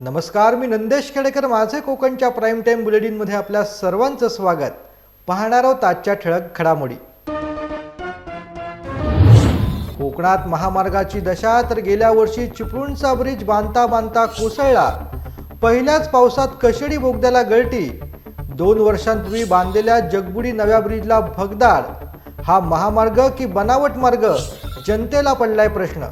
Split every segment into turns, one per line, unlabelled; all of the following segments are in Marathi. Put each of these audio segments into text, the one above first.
नमस्कार मी नंदेश खेडेकर. माझे कोकणच्या प्राईम टाईम बुलेटिनमध्ये आपल्या सर्वांचं स्वागत. पाहणार आहोत आजच्या ठळक घडामोडी. कोकणात महामार्गाची दशा तर गेल्या वर्षी चिपळूणचा ब्रिज बांधता बांधता कोसळला. पहिल्याच पावसात कशेडी बोगद्याला गळटी दोन वर्षांपूर्वी बांधलेल्या जगबुडी नव्या ब्रिजला भगदाड. हा महामार्ग की बनावट मार्ग? जनतेला पडलाय प्रश्न.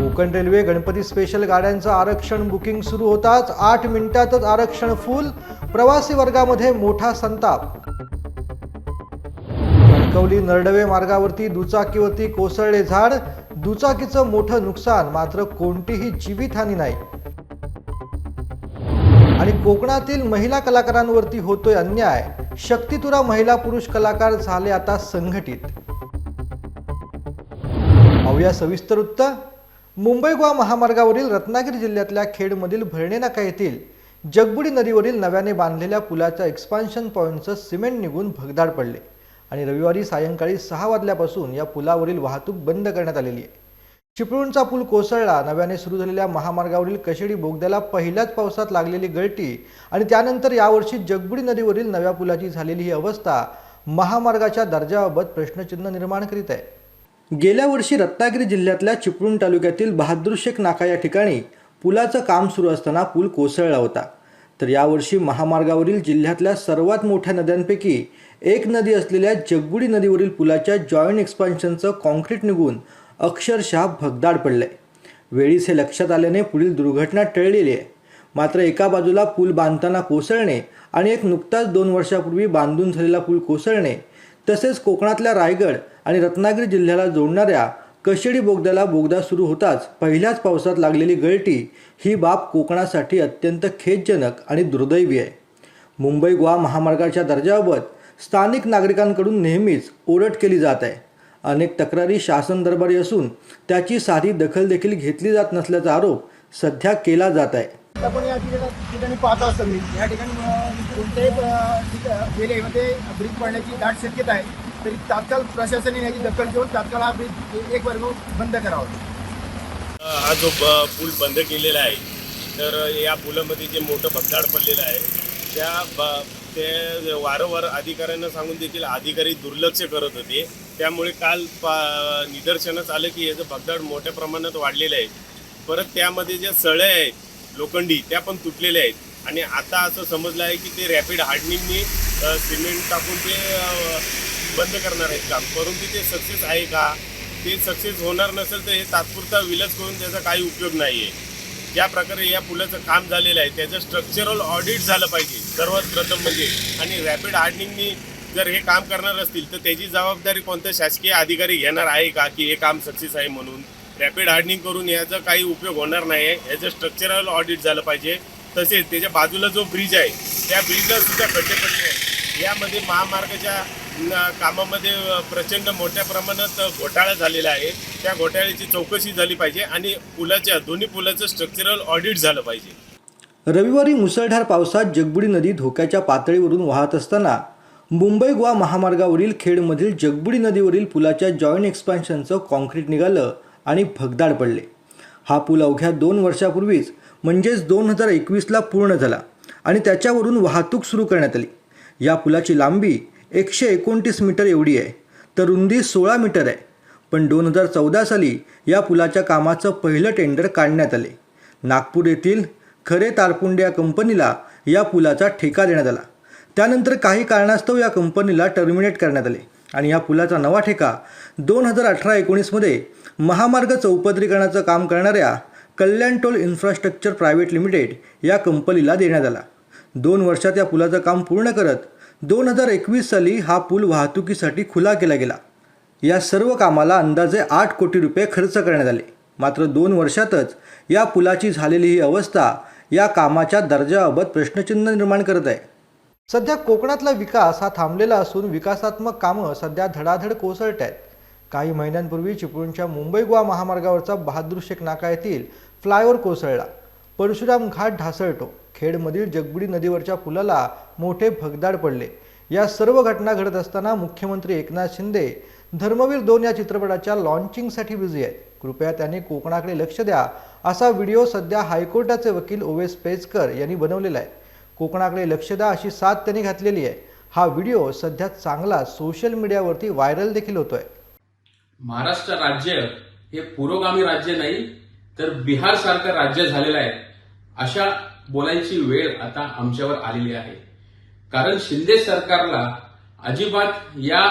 कोकण रेल्वे गणपती स्पेशल गाड्यांचं आरक्षण बुकिंग सुरू होताच. आठ मिनिटातच आरक्षण फुल प्रवासी वर्गामध्ये मोठा संताप. कणकवली नरडवे मार्गावरती दुचाकीवरती कोसळले झाड. दुचाकीचं मोठं नुकसान मात्र कोणतीही जीवितहानी नाही. आणि कोकणातील महिला कलाकारांवरती होतोय अन्याय. शक्तितुरा महिला पुरुष कलाकार झाले आता संघटित. पाहूया सविस्तर वृत्त. मुंबई गोवा महामार्गावरील रत्नागिरी जिल्ह्यातल्या खेडमधील भरणेनाका येथील जगबुडी नदीवरील नव्याने बांधलेल्या पुलाच्या एक्सपान्शन पॉईंटचं सिमेंट निघून भगदाड पडले. आणि रविवारी सायंकाळी सहा वाजल्यापासून या पुलावरील वाहतूक बंद करण्यात आलेली आहे. चिपळूणचा पूल कोसळला. नव्याने सुरू झालेल्या महामार्गावरील कशेडी बोगद्याला पहिल्याच पावसात लागलेली गळती आणि त्यानंतर यावर्षी जगबुडी नदीवरील नव्या पुलाची झालेली ही अवस्था महामार्गाच्या दर्जाबाबत प्रश्नचिन्ह निर्माण करीत आहे. गेल्या वर्षी रत्नागिरी जिल्ह्यातल्या चिपळूण तालुक्यातील बहादूर शेख नाका या ठिकाणी पुलाचं काम सुरू असताना पूल कोसळला होता. तर यावर्षी महामार्गावरील जिल्ह्यातल्या सर्वात मोठ्या नद्यांपैकी एक नदी असलेल्या जगबुडी नदीवरील पुलाच्या जॉईंट एक्सपान्शनचं कॉन्क्रीट निघून अक्षरशः भगदाड पडलंय. वेळीच हे लक्षात आल्याने पुढील दुर्घटना टळलेली आहे. मात्र एका बाजूला पूल बांधताना कोसळणे आणि एक नुकताच दोन वर्षापूर्वी बांधून झालेला पूल कोसळणे तसेच कोकणातल्या रायगड आणि रत्नागिरी जिल्ह्याला जोडणाऱ्या कशेडी बोगद्याला बोगदा सुरू होताच पहिल्याच पावसात लागलेली गळती ही बाब कोकणासाठी अत्यंत खेदजनक आणि दुर्दैवी आहे. मुंबई गोवा महामार्गाच्या दर्जाबाबत स्थानिक नागरिकांकडून नेहमीच ओरड केली जात आहे. अनेक तक्रारी शासन दरबारी असून त्याची साधी दखल देखील घेतली जात नसल्याचा आरोप सध्या केला जात आहे.
आपण या ठिकाणी पाहत या ठिकाणी कोणत्याही म्हणजे ब्रिज पडण्याची दाट शक्यता आहे. तरी तात्काळ प्रशासनाने याची दखल घेऊन तात्काळ हा ब्रिज एक वर्ग बंद करावा.
हा जो ब- पूल बंद केलेला आहे तर या पुलामध्ये जे मोठं भगदाड पडलेलं आहे त्या ब ते वारंवार अधिकाऱ्यांना सांगून देखील अधिकारी दुर्लक्ष करत होते. त्यामुळे काल पा निदर्शनास आलं की याचं भगदाड मोठ्या प्रमाणात वाढलेलं आहे. परत त्यामध्ये ज्या सळ्या आहेत लोखंडी त्या पण तुटलेल्या आहेत. आणि आता असं समजलं आहे की ते रॅपिड हार्डनिंगनी सिमेंट टाकून ते बंद करणार आहेत काम. परंतु ते सक्सेस आहे का? ते सक्सेस होणार नसेल तर हे तात्पुरता विलस करून त्याचा काही उपयोग नाही आहे ज्या प्रकारे या पुलाचं काम झालेलं आहे त्याचं स्ट्रक्चरल ऑडिट झालं पाहिजे. सर्वात प्रथम म्हणजे आणि रॅपिड हार्डनिंगनी जर हे काम करणार असतील तर त्याची जबाबदारी कोणत्या शासकीय अधिकारी घेणार आहे का? की हे काम सक्सेस आहे म्हणून. रॅपिड हार्डनिंग करून याचा काही उपयोग होणार नाही आहे याचं स्ट्रक्चरल ऑडिट झालं पाहिजे. तसेच त्याच्या बाजूला जो ब्रिज आहे त्या ब्रिजला सुद्धा खड्डे पडले आहेत. यामध्ये महामार्गाच्या कामामध्ये प्रचंड मोठ्या प्रमाणात घोटाळा झालेला आहे. त्या घोटाळ्याची चौकशी झाली पाहिजे आणि पुलाच्या दोन्ही पुलाचं स्ट्रक्चरल ऑडिट झालं पाहिजे.
रविवारी मुसळधार पावसात जगबुडी नदी धोक्याच्या पातळीवरून वाहत असताना मुंबई गोवा महामार्गावरील खेडमधील जगबुडी नदीवरील पुलाच्या जॉईंट एक्सपान्शनचं कॉन्क्रीट निघालं आणि भगदाड पडले. हा पूल अवघ्या दोन वर्षापूर्वीच म्हणजेच दोन हजार एकवीसला पूर्ण झाला आणि त्याच्यावरून वाहतूक सुरू करण्यात आली. या पुलाची लांबी एकशे एकोणतीस मीटर एवढी आहे. तर रुंदी सोळा मीटर आहे. पण दोन हजार चौदा साली या पुलाच्या कामाचं पहिलं टेंडर काढण्यात आले. नागपूर येथील खरे तारपुंडे या कंपनीला या पुलाचा ठेका देण्यात आला. त्यानंतर काही कारणास्तव या कंपनीला टर्मिनेट करण्यात आले आणि या पुलाचा नवा ठेका दोन हजार अठरा एकोणीसमध्ये महामार्ग चौपदरीकरणाचं काम करणाऱ्या Kalyan toll infrastructure private limited या कंपनीला देण्यात आला. दोन वर्षात या पुलाचं काम पूर्ण करत दोन हजार एकवीस साली हा पूल वाहतुकीसाठी खुला केला गेला. या सर्व कामाला अंदाजे आठ कोटी रुपये खर्च करण्यात आले. मात्र दोन वर्षातच या पुलाची झालेली ही अवस्था या कामाच्या दर्जाबाबत प्रश्नचिन्ह निर्माण करत आहे. सध्या कोकणातला विकास हा थांबलेला असून विकासात्मक कामं सध्या धडाधड कोसळत आहेत. काही महिन्यांपूर्वी चिपळूणच्या मुंबई गोवा महामार्गावरचा बहादूर शेख नाका येथील फ्लायओव्हर कोसळला. परशुराम घाट ढासळतो. खेडमधील जगबुडी नदीवरच्या पुलाला मोठे भगदाड पडले. या सर्व घटना घडत असताना मुख्यमंत्री एकनाथ शिंदे धर्मवीर दोन या चित्रपटाच्या लॉन्चिंगसाठी बिझी आहेत. कृपया त्यांनी कोकणाकडे लक्ष द्या असा व्हिडिओ सध्या हायकोर्टाचे वकील ओवेस पेजकर यांनी बनवलेला आहे. कोकणाकडे लक्ष द्या अशी साथ त्यांनी घातलेली आहे. हा व्हिडिओ सध्या चांगला सोशल मीडियावरती व्हायरल देखील होतोय.
महाराष्ट्र राज्य हे पुरोगामी राज्य नाही तर बिहार सारखं राज्य झालेलं आहे. अशा बोलायची वेळ आता आमच्यावर आलेली आहे. कारण शिंदे सरकारला अजिबात या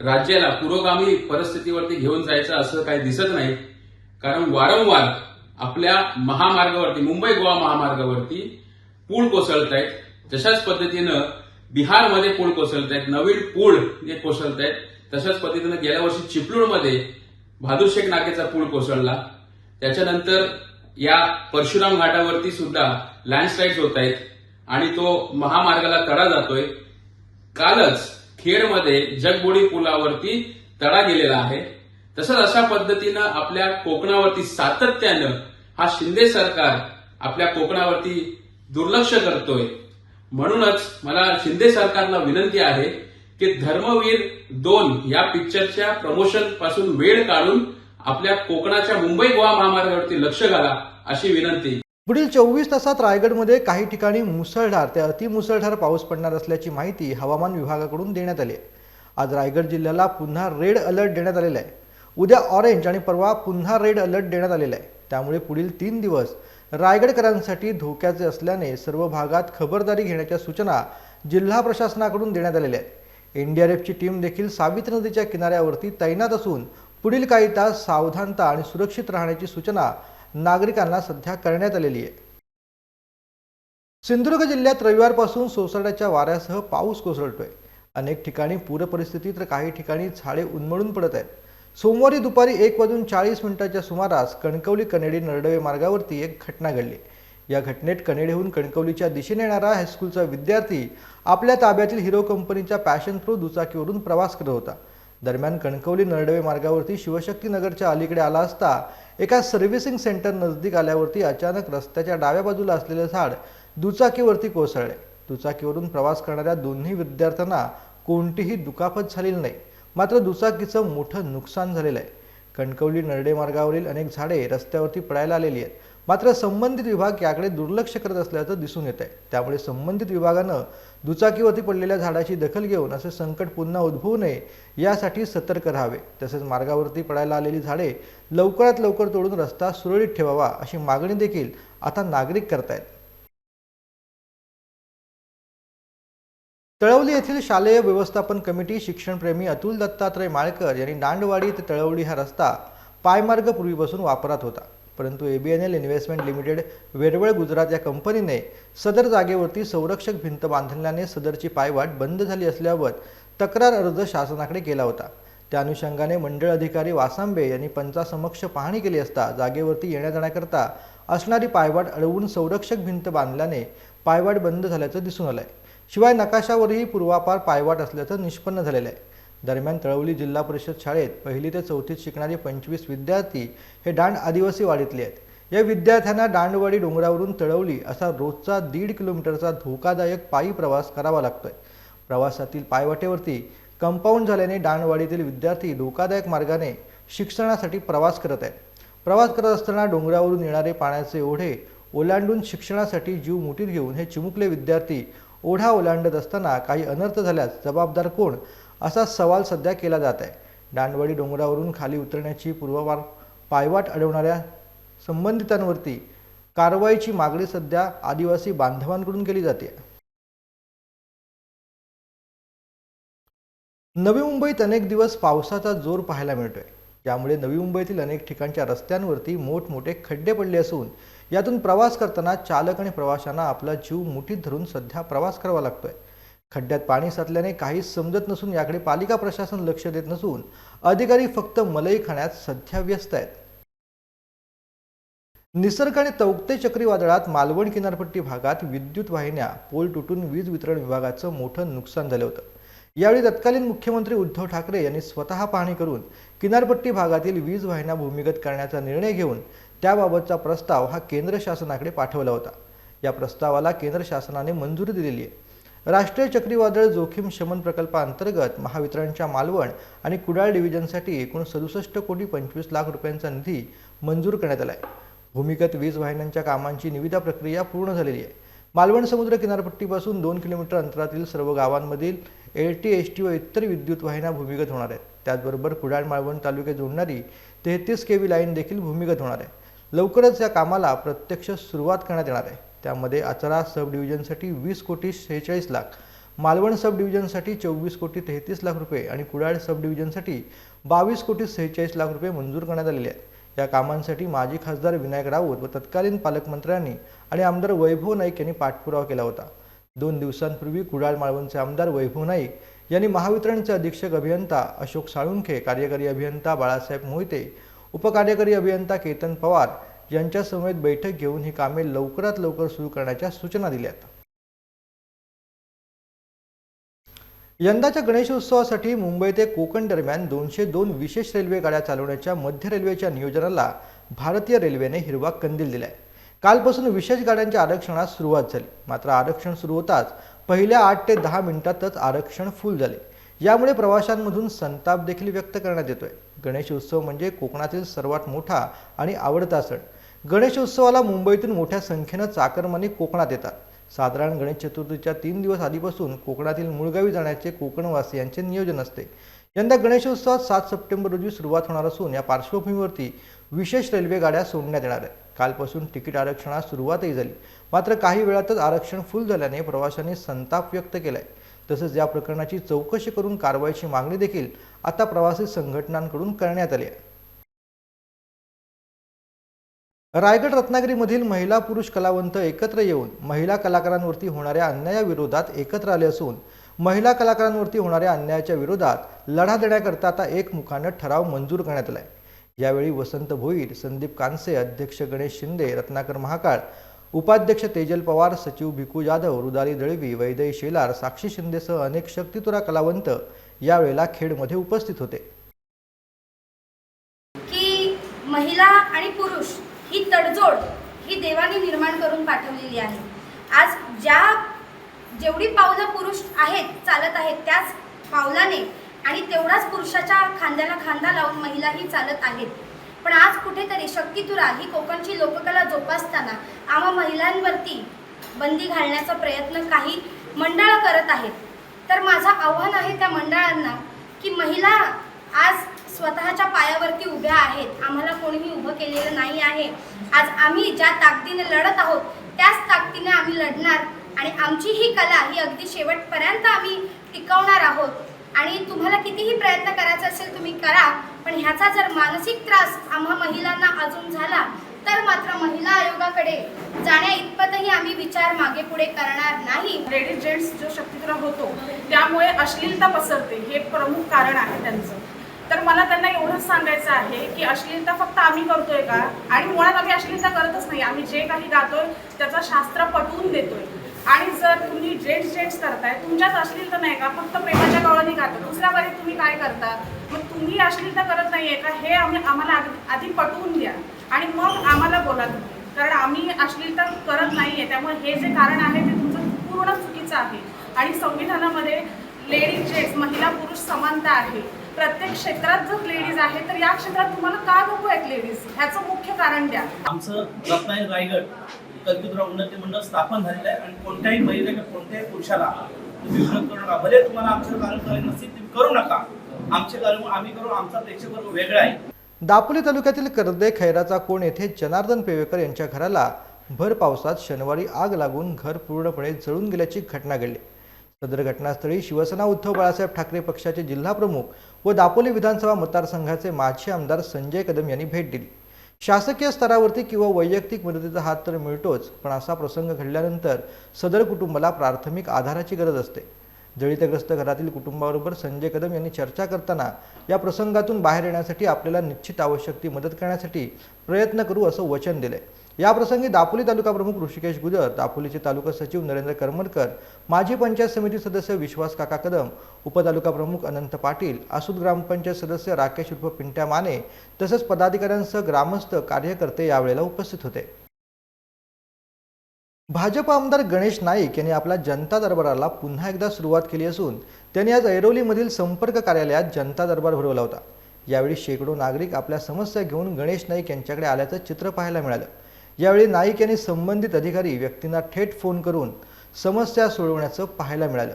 राज्याला पुरोगामी परिस्थितीवरती घेऊन जायचं असं काही दिसत नाही. कारण वारंवार आपल्या महामार्गावरती मुंबई गोवा महामार्गावरती पूल कोसळत आहेत तशाच पद्धतीनं बिहारमध्ये पूल कोसळत आहेत नवीन पूल जे कोसळत आहेत तशाच पद्धतीनं गेल्या वर्षी चिपळूणमध्ये शेख नाकेचा पूल कोसळला. त्याच्यानंतर या परशुराम घाटावरती सुद्धा लँडस्लाइड होत आहेत आणि तो महामार्गाला तडा जातोय. कालच खेडमध्ये जगबोडी पुलावरती तडा गेलेला आहे. तसंच अशा पद्धतीनं आपल्या कोकणावरती सातत्यानं हा शिंदे सरकार आपल्या कोकणावरती दुर्लक्ष करतोय. म्हणूनच मला शिंदे सरकारला विनंती आहे की धर्मवीर दोन या पिक्चरच्या प्रमोशनपासून वेळ काढून आपल्या कोकणाच्या मुंबई गोवा महामार्गावरती लक्ष घाला अशी विनंती.
पुढील चोवीस तासात रायगडमध्ये काही ठिकाणी मुसळधार ते अतिमुसळधार पाऊस पडणार असल्याची माहिती हवामान विभागाकडून देण्यात आली आहे. आज रायगड जिल्ह्याला पुन्हा रेड अलर्ट देण्यात आलेला आहे. उद्या ऑरेंज आणि परवा पुन्हा रेड अलर्ट देण्यात आलेला आहे. त्यामुळे पुढील तीन दिवस रायगडकरांसाठी धोक्याचे असल्याने सर्व भागात खबरदारी घेण्याच्या सूचना जिल्हा प्रशासनाकडून देण्यात आलेल्या आहेत. एनडीआरएफची टीम देखील सावित्री नदीच्या किनाऱ्यावरती तैनात असून पुढील काही तास सावधानता आणि सुरक्षित राहण्याची सूचना नागरिकांना सध्या करण्यात आलेली आहे. सिंधुदुर्ग जिल्ह्यात रविवारपासून सोसाट्याच्या वाऱ्यासह पाऊस कोसळतोय. अनेक ठिकाणी पूरपरिस्थिती तर काही ठिकाणी झाडे उन्मळून पडत आहेत. सोमवारी दुपारी एक वाजून चाळीस मिनिटाच्या सुमारास कणकवली कनेडी नरडवे मार्गावरती एक घटना घडली. या घटनेत कनेडीहून कणकवलीच्या दिशेने येणारा हायस्कूलचा विद्यार्थी आपल्या ताब्यातील हिरो कंपनीच्या पॅशन प्रो दुचाकीवरून प्रवास करत होता. दरम्यान कणकवली नरडवे मार्गावरती शिवशक्ती नगरच्या अलीकडे आला असता एका सर्व्हिसिंग सेंटर नजदीक आल्यावरती अचानक रस्त्याच्या डाव्या बाजूला असलेले झाड दुचाकीवरती कोसळले. दुचाकीवरून प्रवास करणाऱ्या दोन्ही विद्यार्थ्यांना कोणतीही दुखापत झालेली नाही मात्र दुचाकीचं मोठं नुकसान झालेलं आहे. कणकवली नरडे मार्गावरील अनेक झाडे रस्त्यावरती पडायला आलेली आहेत. मात्र संबंधित विभाग याकडे दुर्लक्ष करत असल्याचं दिसून येत आहे. त्यामुळे संबंधित विभागानं दुचाकीवरती पडलेल्या झाडाची दखल घेऊन असे संकट पुन्हा उद्भवू नये यासाठी सतर्क राहावे. तसेच मार्गावरती पडायला आलेली झाडे लवकरात लवकर तोडून रस्ता सुरळीत ठेवावा अशी मागणी देखील आता नागरिक करतायत. तळवली येथील शालेय व्यवस्थापन कमिटी शिक्षणप्रेमी अतुल दत्तात्रय माळकर यांनी दांडवाडी ते तळवली हा रस्ता पायमार्ग पूर्वीपासून वापरात होता. परंतु A B N L investment limited Veraval Gujarat या कंपनीने सदर जागेवरती संरक्षक भिंत बांधल्याने सदरची पायवाट बंद झाली असल्यावर तक्रार अर्ज शासनाकडे केला होता. त्या अनुषंगाने मंडळ अधिकारी वासांबे यांनी पंचासमक्ष पाहणी केली असता जागेवरती येण्या जाण्याकरता असणारी पायवाट अडवून संरक्षक भिंत बांधल्याने पायवाट बंद झाल्याचं दिसून आलंय. शिवाय नकाशावरही पूर्वापार पायवाट असल्याचं निष्पन्न झालेलं आहे. दरम्यान तळवली जिल्हा परिषद शाळेत पहिली ते चौथीत शिकणारे पंचवीस विद्यार्थी हे दांड आदिवासी वाडीतले आहेत. या विद्यार्थ्यांना दांडवाडी डोंगरावरून तळवली असा रोजचा दीड किलोमीटरचा धोकादायक पायी प्रवास करावा लागतोय. प्रवासातील पायवाटेवरती कंपाऊंड झाल्याने दांडवाडीतील विद्यार्थी धोकादायक मार्गाने शिक्षणासाठी प्रवास करत आहेत. प्रवास करत असताना डोंगरावरून येणारे पाण्याचे ओढे ओलांडून शिक्षणासाठी जीव मुठीत घेऊन हे चिमुकले विद्यार्थी ओढा ओलांडत असताना काही अनर्थ झाल्यास जबाबदार कोण? असा सवाल सध्या केला जात आहे. दांडवडी डोंगरावरून खाली उतरण्याची पूर्ववार पायवाट अडवणाऱ्या संबंधितांवरती कारवाईची मागणी सध्या आदिवासी बांधवांकडून केली जाते. नवी मुंबईत अनेक दिवस पावसाचा जोर पाहायला मिळतोय. यामुळे नवी मुंबईतील अनेक ठिकाणच्या रस्त्यांवरती मोठमोठे खड्डे पडले असून यातून प्रवास करताना चालक आणि प्रवाशांना आपला जीव मुठीत धरून सध्या प्रवास करावा लागतोय. खड्ड्यात पाणी साचल्याने काहीच समजत नसून याकडे पालिका प्रशासन लक्ष देत नसून अधिकारी फक्त मलई खाण्यात सध्या व्यस्त आहेत. निसर्ग आणि तौक्ते चक्रीवादळात मालवण किनारपट्टी भागात विद्युत वाहिन्या पोल तुटून वीज वितरण विभागाचं मोठं नुकसान झालं होतं. यावेळी तत्कालीन मुख्यमंत्री उद्धव ठाकरे यांनी स्वतः पाहणी करून किनारपट्टी भागातील वीज वाहिन्या भूमिगत करण्याचा निर्णय घेऊन त्याबाबतचा प्रस्ताव हा केंद्र शासनाकडे पाठवला होता. या प्रस्तावाला केंद्र शासनाने मंजुरी दिलेली आहे. राष्ट्रीय चक्रीवादळ जोखीम शमन प्रकल्पाअंतर्गत महावितरणच्या मालवण आणि कुडाळ डिव्हिजनसाठी एकूण सदुसष्ट कोटी पंचवीस लाख रुपयांचा निधी मंजूर करण्यात आला आहे भूमिगत वीज वाहिन्यांच्या कामांची निविदा प्रक्रिया पूर्ण झालेली आहे. मालवण समुद्र किनारपट्टीपासून दोन किलोमीटर अंतरातील सर्व गावांमधील एल टी एस टी व इतर विद्युत वाहिन्या भूमिगत होणार आहेत. त्याचबरोबर कुडाळ मालवण तालुके जोडणारी तेहतीस के व्ही लाईन देखील भूमिगत होणार आहे. लवकरच या कामाला प्रत्यक्ष सुरुवात करण्यात येणार आहे. त्यामध्ये आचरा सब डिव्हिजनसाठी वीस कोटी शेहेचाळीस लाख मालवण सब डिव्हिजनसाठी चोवीस कोटी तेहतीस लाख रुपये आणि कुडाळ सब डिव्हिजनसाठी बावीस कोटी सेहेचाळीस लाख रुपये मंजूर करण्यात आलेले आहेत. या कामांसाठी माजी खासदार विनायक राऊत व तत्कालीन पालकमंत्र्यांनी आणि आमदार वैभव नाईक यांनी पाठपुरावा केला होता. दोन दिवसांपूर्वी कुडाळ मालवणचे आमदार वैभव नाईक यांनी महावितरणचे अधीक्षक अभियंता अशोक साळुंखे कार्यकारी अभियंता बाळासाहेब मोहिते उपकार्यकारी अभियंता केतन पवार यांच्या समेत बैठक घेऊन ही कामे लवकरात लवकर सुरू करण्याच्या सूचना दिल्यात यंदाच्या गणेशोत्सवासाठी मुंबई ते कोकण दरम्यान दोनशे दोन विशेष रेल्वे गाड्या चालवण्याच्या मध्य रेल्वेच्या नियोजनाला भारतीय रेल्वेने हिरवा कंदील दिलाय. कालपासून विशेष गाड्यांच्या आरक्षणास सुरुवात झाली. मात्र आरक्षण सुरू होताच पहिल्या आठ ते दहा मिनिटातच आरक्षण फुल झाले. यामुळे प्रवाशांमधून संताप देखील व्यक्त करण्यात येतोय. गणेशोत्सव म्हणजे कोकणातील सर्वात मोठा आणि आवडता सण. गणेशोत्सवाला मुंबईतून मोठ्या संख्येनं चाकरमानी कोकणात येतात. साधारण गणेश चतुर्थीच्या तीन दिवस आधीपासून कोकणातील मुळगावी जाण्याचे कोकणवासियांचे नियोजन असते. यंदा गणेशोत्सवात सात सप्टेंबर रोजी सुरुवात होणार असून या पार्श्वभूमीवरती विशेष रेल्वे गाड्या सोडण्यात येणार आहेत. कालपासून तिकीट आरक्षणास सुरुवातही झाली. मात्र काही वेळातच आरक्षण फुल झाल्याने प्रवाशांनी संताप व्यक्त केला आहे तसंच या प्रकरणाची चौकशी करून कारवाईची मागणी देखील आता प्रवासी संघटनांकडून करण्यात आली आहे. रायगड रत्नागिरीमधील महिला पुरुष कलावंत एकत्र येऊन महिला कलाकारांवरती होणाऱ्या अन्यायाविरोधात एकत्र आले असून महिला कलाकारांवरती होणाऱ्या अन्यायाच्या विरोधात लढा देण्याकरता आता एकमुखानं ठराव मंजूर करण्यात आलाय. यावेळी वसंत भोईर संदीप कानसे अध्यक्ष गणेश शिंदे रत्नाकर महाकाळ उपाध्यक्ष तेजल पवार सचिव भिकू जाधव रुदाली दळवी वैदई शेलार साक्षी शिंदेसह अनेक शक्तितुरा कलावंत यावेळेला खेडमध्ये उपस्थित होते.
की महिला आणि पुरुष ही तडजोड ही देवाने निर्माण करून पाठवलेली आहे. आज ज्या जेवढी पावलं पुरुष आहेत चालत आहेत त्याच पावलाने आणि तेवढाच पुरुषाच्या खांद्याला खांदा लावून महिलाही चालत आहेत. पण आज कुठेतरी शक्तितुरा ही कोकणची लोककला जोपासताना आम्हा महिलांवरती बंदी घालण्याचा प्रयत्न काही मंडळं करत आहेत. तर माझं आव्हान आहे त्या मंडळांना की महिला आज स्वतःच्या पायावरती उभ्या आहेत. आम्हाला कोणीही उभं केलेलं नाही आहे. आज आम्ही ज्या ताकदीने लढत आहोत त्याच ताकदीने आम्ही लढणार आणि आमची ही कला ही अगदी शेवटपर्यंत आम्ही टिकवणार आहोत. आणि तुम्हाला कितीही प्रयत्न करायचा असेल तुम्ही करा पण ह्याचा जर मानसिक त्रास आम्हा महिलांना अजून झाला तर मात्र महिला आयोगाकडे जाण्या इतपतही आम्ही विचार मागे पुढे करणार नाही.
लेडीज जेंट्स जो शक्तिग्रह होतो त्यामुळे अश्लीलता पसरते हे प्रमुख कारण आहे त्यांचं. तर मला त्यांना एवढंच सांगायचं आहे की अश्लीलता फक्त आम्ही करतोय का? आणि मुळात आम्ही अश्लीलता करतच नाही. आम्ही जे काही गातोय त्याचं शास्त्र पटवून देतोय. आणि जर तुम्ही जेंट्स जेंट्स करताय तुमच्यात अश्लीलता नाही का? फक्त प्रेमाच्या गावाने गातो. दुसऱ्या बारी तुम्ही काय करता? मग तुम्ही अश्लीलता करत नाही आहे का? हे आम्ही आम्हाला आधी- आधी पटवून द्या. आणि मग आम्हाला बोला तुम्ही. कारण आम्ही अश्लीलता करत नाही आहे त्यामुळे हे जे कारण आहे ते तुमचं पूर्ण चुकीचं आहे. आणि संविधानामध्ये लेडीज जेंट्स महिला पुरुष समानता आहे. प्रत्येक क्षेत्रात जर लेडीज आहे तर या क्षेत्रात तुम्हाला का नको आहेत लेडीज ह्याचं मुख्य कारण द्या.
आमचं रत्नागिरी रायगड कल्पितराव उन्नती मंडळ स्थापन झालेलं आहे आणि कोणत्याही महिलेला कोणत्याही पुरुषाला तुम्ही विरोध करू नका. भले तुम्हाला आमचं कार्य करायचं नसेल तुम्ही करू नका. आमचे कार्य आम्ही करू आमचा प्रेक्षक वर्ग वेगळा आहे.
दापोली तालुक्यातील कर्दे खैराचा कोण येथे जनार्दन पेवेकर यांच्या घराला भर पावसात शनिवारी आग लागून घर पूर्णपणे जळून गेल्याची घटना घडली. सदर घटनास्थळी शिवसेना उद्धव बाळासाहेब ठाकरे पक्षाचे जिल्हाप्रमुख व दापोली विधानसभा मतदारसंघाचे माजी आमदार संजय कदम यांनी भेट दिली. शासकीय स्तरावरती किंवा वैयक्तिक मदतीचा हात तर मिळतोच पण असा प्रसंग घडल्यानंतर सदर कुटुंबाला प्राथमिक आधाराची गरज असते. जळितग्रस्त घरातील कुटुंबाबरोबर संजय कदम यांनी चर्चा करताना या प्रसंगातून बाहेर येण्यासाठी आपल्याला निश्चित आवश्यक ती मदत करण्यासाठी प्रयत्न करू असं वचन दिले याप्रसंगी दापोली तालुका प्रमुख ऋषिकेश गुजर दापोलीचे तालुका सचिव नरेंद्र करमरकर माजी पंचायत समिती सदस्य विश्वास काका कदम उपतालुका प्रमुख अनंत पाटील आसूद ग्रामपंचायत सदस्य राकेश उर्फ पिंट्या माने तसंच पदाधिकाऱ्यांसह ग्रामस्थ कार्यकर्ते यावेळेला उपस्थित होते. भाजप आमदार गणेश नाईक यांनी आपल्या जनता दरबाराला पुन्हा एकदा सुरुवात केली असून त्यांनी आज ऐरोलीमधील संपर्क कार्यालयात जनता दरबार भरवला होता. यावेळी शेकडो नागरिक आपल्या समस्या घेऊन गणेश नाईक यांच्याकडे आल्याचं चित्र पाहायला मिळालं. यावेळी नाईक यांनी संबंधित अधिकारी व्यक्तींना थेट फोन करून समस्या सोडवण्याचं पाहायला मिळालं.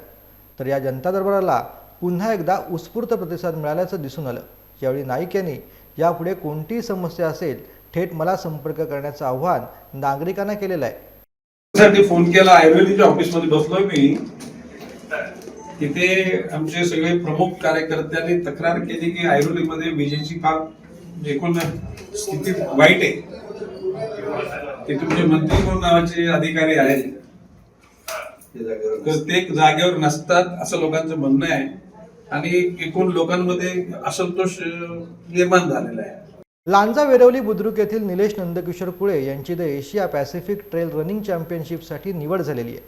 तर या जनता दरबाराला पुन्हा एकदा उत्स्फूर्त प्रतिसाद मिळाल्याचं दिसून आलं. यावेळी नाईक यांनी यापुढे कोणतीही समस्या असेल थेट मला संपर्क करण्याचं आव्हान नागरिकांना केलेलं आहे.
साठी फोन केला. आयुर्वेदिकच्या ऑफिसमध्ये बसलोय मी. तिथे आमचे सगळे प्रमुख कार्यकर्त्यांनी तक्रार केली की आयुर्वेदिकमध्ये विजेची फार एकूण स्थिती वाईट आहे. ते तुमचे मंत्री म्हणून नावाचे अधिकारी आहेत. तर ते जागेवर नसतात असं लोकांचं म्हणणं आहे. आणि एकूण लोकांमध्ये असंतोष निर्माण झालेला आहे.
लांजा वेरवली बुद्रुक येथील निलेश नंदकिशोर कुळे यांची the Asia Pacific trail running चॅम्पियनशिपसाठी निवड झालेली आहे.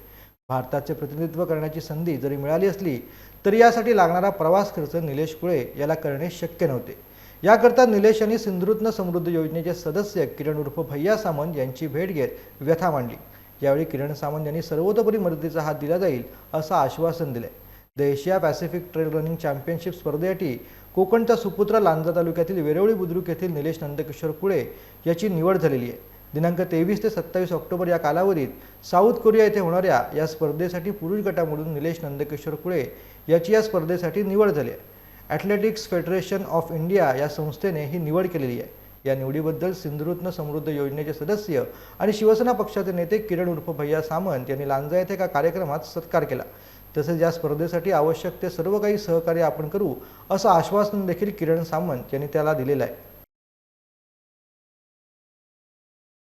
भारताचे प्रतिनिधित्व करण्याची संधी जरी मिळाली असली तरी यासाठी लागणारा प्रवास खर्च निलेश कुळे याला करणे शक्य नव्हते. याकरता निलेश यांनी सिंधुत्न समृद्ध योजनेचे सदस्य किरण उर्फ भैया सामंत यांची भेट घेत व्यथा मांडली. यावेळी किरण सामंत यांनी सर्वतोपरी मदतीचा हात दिला जाईल असं आश्वासन दिले. The Asia Pacific trail running championship स्पर्धेसाठी कोकणचा सुपुत्र लांजा तालुक्यातील वेरवळी बुद्रुक येथील निलेश नंदकिशोर कुळे याची निवड झालेली आहे. दिनांक तेवीस ते सत्तावीस ऑक्टोबर या कालावधीत साऊथ कोरिया येथे होणाऱ्या या स्पर्धेसाठी पुरुष गटामधून निलेश नंदकिशोर कुळे याची या स्पर्धेसाठी निवड झाली आहे. ॲथलेटिक्स फेडरेशन ऑफ इंडिया या संस्थेने ही निवड केलेली आहे. या निवडीबद्दल सिंधुरत्न समृद्ध योजनेचे सदस्य आणि शिवसेना पक्षाचे नेते किरण उर्फ भैया सामंत यांनी लांजा येथे एका कार्यक्रमात सत्कार केला. तसेच या स्पर्धेसाठी आवश्यक ते सर्व काही सहकार्य आपण करू असं आश्वासन देखील किरण सामंत यांनी त्याला दिलेलं आहे.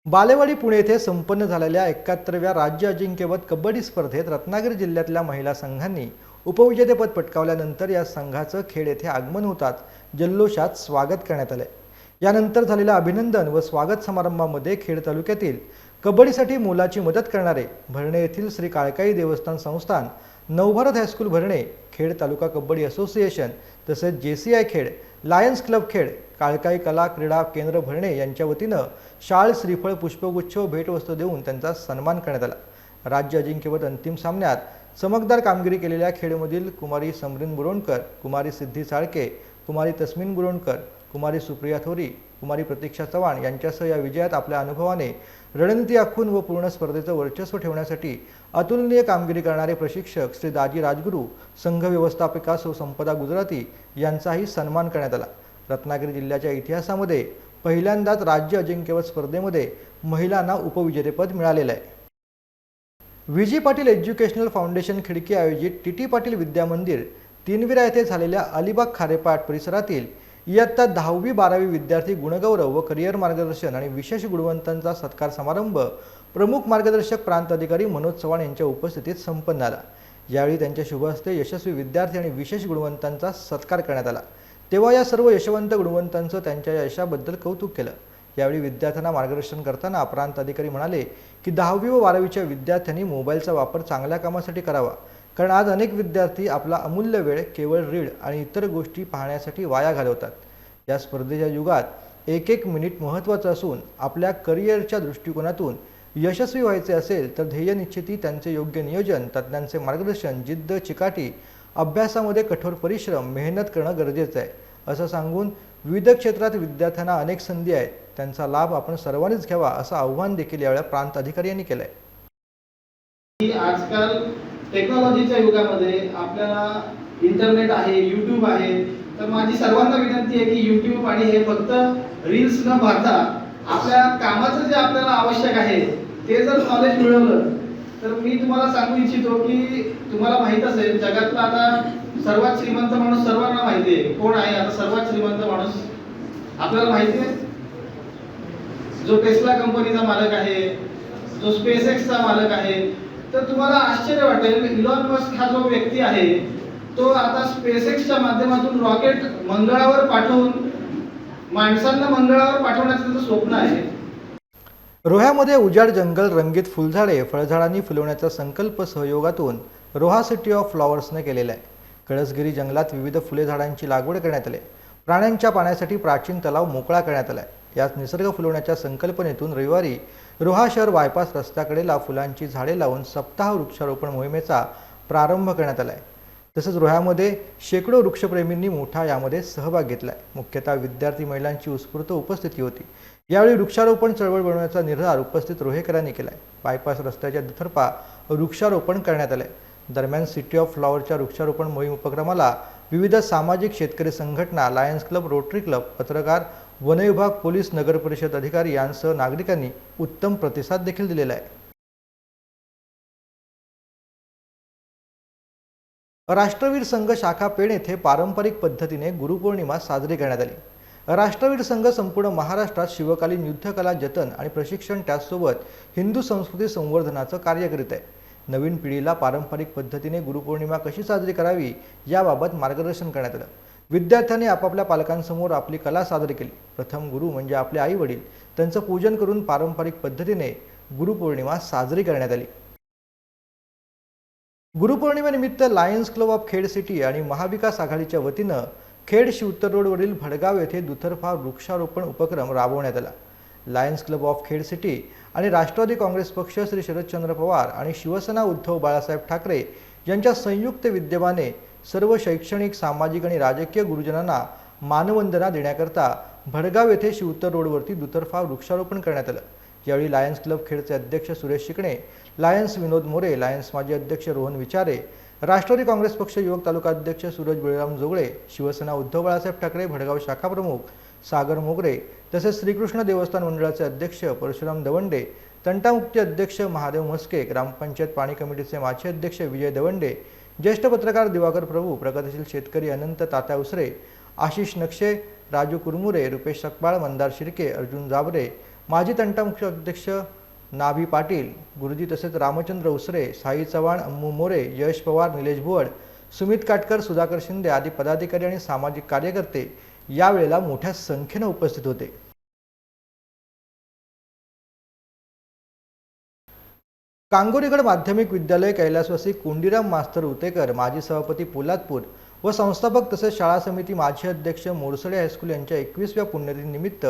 बालेवाडी पुणे येथे संपन्न झालेल्या एकाहत्तरव्या राज्य अजिंक्यपद कबड्डी स्पर्धेत रत्नागिरी जिल्ह्यातल्या महिला संघांनी उपविजेतेपद पटकावल्यानंतर या संघाचं खेळ येथे आगमन होताच जल्लोषात स्वागत करण्यात आले यानंतर झालेल्या अभिनंदन व स्वागत समारंभामध्ये खेड तालुक्यातील कबड्डीसाठी मोलाची मदत करणारे भरणे येथील श्री काळकाई देवस्थान संस्थान नवभारत हायस्कूल भरणे खेड तालुका कबड्डी असोसिएशन तसेच J C I Khed Lions club Khed काळकाई कला क्रीडा केंद्र भरणे यांच्या वतीनं शाळ श्रीफळ पुष्पगुच्छ भेटवस्तू देऊन त्यांचा सन्मान करण्यात आला. राज्य अजिंक्यपद अंतिम सामन्यात चमकदार कामगिरी केलेल्या खेडमधील कुमारी समरीन बुरोणकर कुमारी सिद्धी साळके कुमारी तस्मिन बुरोणकर कुमारी सुप्रिया थोरी कुमारी प्रतीक्षा चव्हाण यांच्यासह या विजयात आपल्या अनुभवाने रणनीती आखून व पूर्ण स्पर्धेचं वर्चस्व ठेवण्यासाठी अतुलनीय कामगिरी करणारे प्रशिक्षक श्री दाजी राजगुरू संघ व्यवस्थापिका सौ संपदा गुजराती यांचाही सन्मान करण्यात आला. रत्नागिरी जिल्ह्याच्या इतिहासामध्ये पहिल्यांदाच राज्य अजिंक्यपद स्पर्धेमध्ये महिलांना उपविजेतेपद मिळालेलं आहे. विजी पाटील एज्युकेशनल फाउंडेशन खिडकी आयोजित टी टी पाटील विद्यामंदिर तीनविरा येथे झालेल्या अलिबाग खारेपाट परिसरातील इयत्ता दहावी बारावी विद्यार्थी गुणगौरव व करिअर मार्गदर्शन आणि विशेष गुणवंतांचा सत्कार समारंभ प्रमुख मार्गदर्शक प्रांत अधिकारी मनोज चव्हाण यांच्या उपस्थितीत संपन्न आला यावेळी त्यांच्या शुभ हस्ते यशस्वी विद्यार्थी आणि विशेष गुणवंतांचा सत्कार करण्यात आला. तेव्हा या सर्व यशवंत गुणवंतांचं त्यांच्या यशाबद्दल कौतुक केलं. यावेळी विद्यार्थ्यांना मार्गदर्शन करताना प्रांत अधिकारी म्हणाले की दहावी व बारावीच्या विद्यार्थ्यांनी मोबाईलचा वापर चांगल्या कामासाठी करावा. कारण आज अनेक विद्यार्थी आपला अमूल्य वेळ केवळ रीड आणि इतर गोष्टी पाहण्यासाठी वाया घालवतात. या स्पर्धेच्या युगात एक एक मिनिट महत्त्वाचं असून आपल्या करिअरच्या दृष्टिकोनातून यशस्वी व्हायचे असेल तर ध्येय निश्चिती त्यांचे योग्य नियोजन तज्ज्ञांचे मार्गदर्शन जिद्द चिकाटी अभ्यासामध्ये कठोर परिश्रम मेहनत करणं गरजेचं आहे. असं सांगून विविध क्षेत्रात विद्यार्थ्यांना अनेक संधी आहेत. त्यांचा लाभ आपण सर्वांनीच घ्यावा असं आव्हान देखील यावेळी प्रांत अधिकारी यांनी केलं आहे
की आजकाल टेक्नॉलॉजीच्या युगामध्ये आपल्याला इंटरनेट आहे यूट्यूब आहे तर माझी सर्वांना विनंती आहे की यूट्यूब आणि हे फक्त रील्स न पाहता आपल्या कामाचं जे आपल्याला आवश्यक आहे ते जर नॉलेज मिळवलं तर मी तुम्हाला सांगू इच्छितो की तुम्हाला माहीत असेल जगातला आता सर्वात श्रीमंत माणूस सर्वांना माहिती आहे. कोण आहे? आता सर्वात श्रीमंत माणूस आपल्याला माहिती आहे. जो टेस्ला कंपनीचा मालक आहे जो स्पेस एक्सचा मालक आहे तर तुम्हाला आश्चर्य वाटेल इलॉन मस्क हा जो व्यक्ती आहे तो आता स्पेस एक्सच्या माध्यमातून रॉकेट मंगळावर पाठवून माणसांना मंगळावर पाठवण्याचं त्याचं स्वप्न आहे.
रोह्यामध्ये उजाड जंगल रंगीत फुलझाडे फळझाडांनी फुलवण्याचा संकल्प सहयोगातून रोहा सिटी ऑफ फ्लॉवर्सने केलेला आहे. कळसगिरी जंगलात विविध फुले झाडांची लागवड करण्यात आली. प्राण्यांच्या पाण्यासाठी प्राचीन तलाव मोकळा करण्यात आला आहे. याच निसर्ग फुलवण्याच्या संकल्पनेतून रविवारी रोहा शहर बायपास रस्त्याकडेला फुलांची झाडे लावून सप्ताह वृक्षारोपण मोहिमेचा प्रारंभ करण्यात आला आहे तसंच रोह्यामध्ये शेकडो वृक्षप्रेमींनी मोठा यामध्ये सहभाग घेतला आहे मुख्यतः विद्यार्थी महिलांची उत्स्फूर्त उपस्थिती होती. यावेळी वृक्षारोपण चळवळ बनवण्याचा निर्धार उपस्थित रोहेकरांनी केला आहे बायपास रस्त्याच्या दुतर्फा वृक्षारोपण करण्यात आलं आहे दरम्यान सिटी ऑफ फ्लॉवरच्या वृक्षारोपण मोहीम उपक्रमाला विविध सामाजिक शेतकरी संघटना लायन्स क्लब रोटरी क्लब पत्रकार वनविभाग पोलीस नगर परिषद अधिकारी यांसह नागरिकांनी उत्तम प्रतिसाद देखील दिलेला आहे. राष्ट्रवीर संघ शाखा पेण येथे पारंपरिक पद्धतीने गुरुपौर्णिमा साजरी करण्यात आली. राष्ट्रवीर संघ संपूर्ण महाराष्ट्रात शिवकालीन युद्धकला जतन आणि प्रशिक्षण त्याचसोबत हिंदू संस्कृती संवर्धनाचं कार्य करीत आहे. नवीन पिढीला पारंपरिक पद्धतीने गुरुपौर्णिमा कशी साजरी करावी याबाबत मार्गदर्शन करण्यात आलं. विद्यार्थ्यांनी आपापल्या पालकांसमोर आपली कला सादर केली. प्रथम गुरु म्हणजे आपले आई वडील. त्यांचं पूजन करून पारंपरिक पद्धतीने गुरुपौर्णिमा साजरी करण्यात आली. गुरुपौर्णिमेनिमित्त Lions club of Khed city आणि महाविकास आघाडीच्या वतीनं खेड शिवतर रोडवरील भडगाव येथे दुतर्फा वृक्षारोपण उपक्रम राबवण्यात आला. Lions club of Khed city आणि राष्ट्रवादी काँग्रेस पक्ष श्री शरदचंद्र पवार आणि शिवसेना उद्धव बाळासाहेब ठाकरे यांच्या संयुक्त विद्यमाने सर्व शैक्षणिक सामाजिक आणि राजकीय गुरुजनांना मानवंदना देण्याकरता भडगाव येथे शिवतर रोडवरती दुतर्फा वृक्षारोपण करण्यात आलं. यावेळी लायन्स क्लब खेडचे अध्यक्ष सुरेश शिकणे लायन्स विनोद मोरे लायन्स माजी अध्यक्ष रोहन विचारे राष्ट्रवादी काँग्रेस पक्ष युवक तालुका अध्यक्ष सूरज बळीराम जोगळे शिवसेना उद्धव बाळासाहेब ठाकरे भडगाव शाखा प्रमुख सागर मोगरे तसेच श्रीकृष्ण देवस्थान मंडळाचे अध्यक्ष परशुराम दवंडे तंटामुक्ती अध्यक्ष महादेव म्हस्के ग्रामपंचायत पाणी कमिटीचे माजी अध्यक्ष विजय दवंडे ज्येष्ठ पत्रकार दिवाकर प्रभू प्रगतशील शेतकरी अनंत तात्या उसरे आशिष नक्षे राजू कुरमुरे रुपेश सकपाळ मंदार शिर्के अर्जुन जाबरे माजी तंटामुख्य अध्यक्ष नाभी पाटील गुरुजी तसेच रामचंद्र उसरे साई चव्हाण अम्मू मोरे यश पवार निलेश भुवड सुमित काटकर सुधाकर शिंदे आदी पदाधिकारी आणि सामाजिक कार्यकर्ते यावेळेला मोठ्या संख्येनं उपस्थित होते. कांगोरीगड माध्यमिक विद्यालय कैलासवासी कोंडीराम मास्तर उतेकर माजी सभापती पोलादपूर व संस्थापक तसेच शाळा समिती माजी अध्यक्ष मोरसडे हायस्कूल यांच्या एकवीसव्या पुण्यतिथीनिमित्त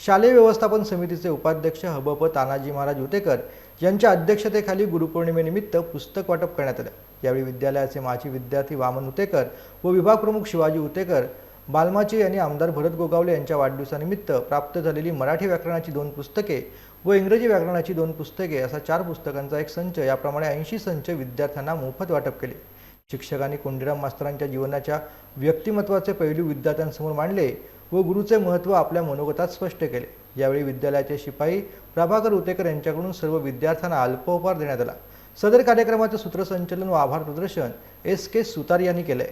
शालेय व्यवस्थापन समितीचे उपाध्यक्ष हबप तानाजी महाराज उतेकर यांच्या अध्यक्षतेखाली गुरुपौर्णिमेनिमित्त पुस्तक वाटप करण्यात आलं. यावेळी विद्यालयाचे माजी विद्यार्थी वामन उतेकर व विभाग प्रमुख शिवाजी उतेकर बालमाचे यांनी आमदार भरत गोगावले यांच्या वाढदिवसानिमित्त प्राप्त झालेली मराठी व्याकरणाची दोन पुस्तके व इंग्रजी व्याकरणाची दोन पुस्तके असा चार पुस्तकांचा एक संच याप्रमाणे ऐंशी संच विद्यार्थ्यांना मोफत वाटप केले. शिक्षकांनी कोंडीराम मास्तरांच्या जीवनाच्या व्यक्तिमत्वाचे पैलू विद्यार्थ्यांसमोर मांडले व गुरुचे महत्त्व आपल्या मनोगतात स्पष्ट केले. यावेळी विद्यालयाचे शिपाई प्रभाकर उतेकर यांच्याकडून सर्व विद्यार्थ्यांना अल्पोपहार देण्यात आला. सदर कार्यक्रमाचे सूत्रसंचलन व आभार प्रदर्शन एस के सुतार यांनी केले